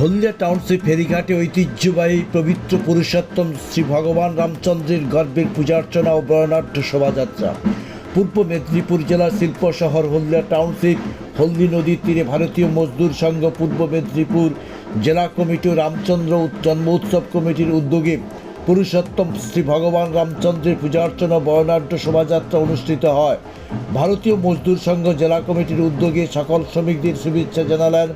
হলদিয়া township ফেরিঘাটে ঐতিহ্যবাহী পবিত্র পুরুষোত্তম শ্রী ভগবান রামচন্দ্রের গর্বের পূজার্চনা ও বর্ণাঢ্য শোভাযাত্রা। পূর্ব মেদিনীপুর জেলার শিল্প শহর হলদিয়া টাউনশিপ, হলদি নদীর তীরে ভারতীয় মজদুর সংঘ পূর্ব মেদিনীপুর জেলা কমিটি ও রামচন্দ্র জন্ম উৎসব কমিটির উদ্যোগে পুরুষোত্তম শ্রী ভগবান রামচন্দ্রের পূজার্চনা বর্ণাঢ্য শোভাযাত্রা অনুষ্ঠিত হয়। ভারতীয় মজদুর সংঘ জেলা কমিটির উদ্যোগে সকল শ্রমিকদের শুভেচ্ছা জানালেন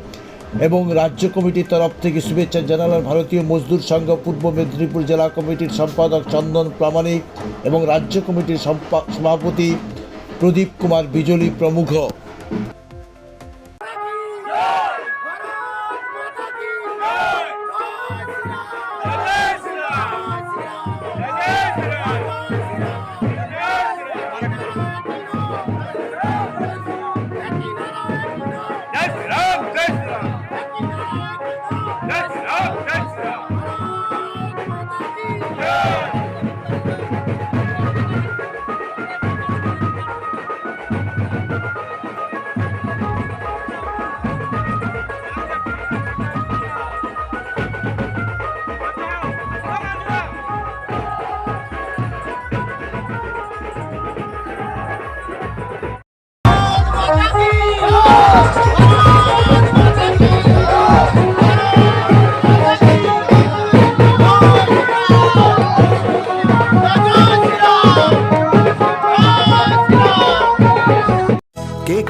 এবং রাজ্য কমিটির তরফ থেকে শুভেচ্ছা জানালেন ভারতীয় মজদুর সংঘ পূর্ব মেদিনীপুর জেলা কমিটির সম্পাদক চন্দন প্রামাণিক এবং রাজ্য কমিটির সভাপতি প্রদীপ কুমার বিজলি প্রমুখ। Jai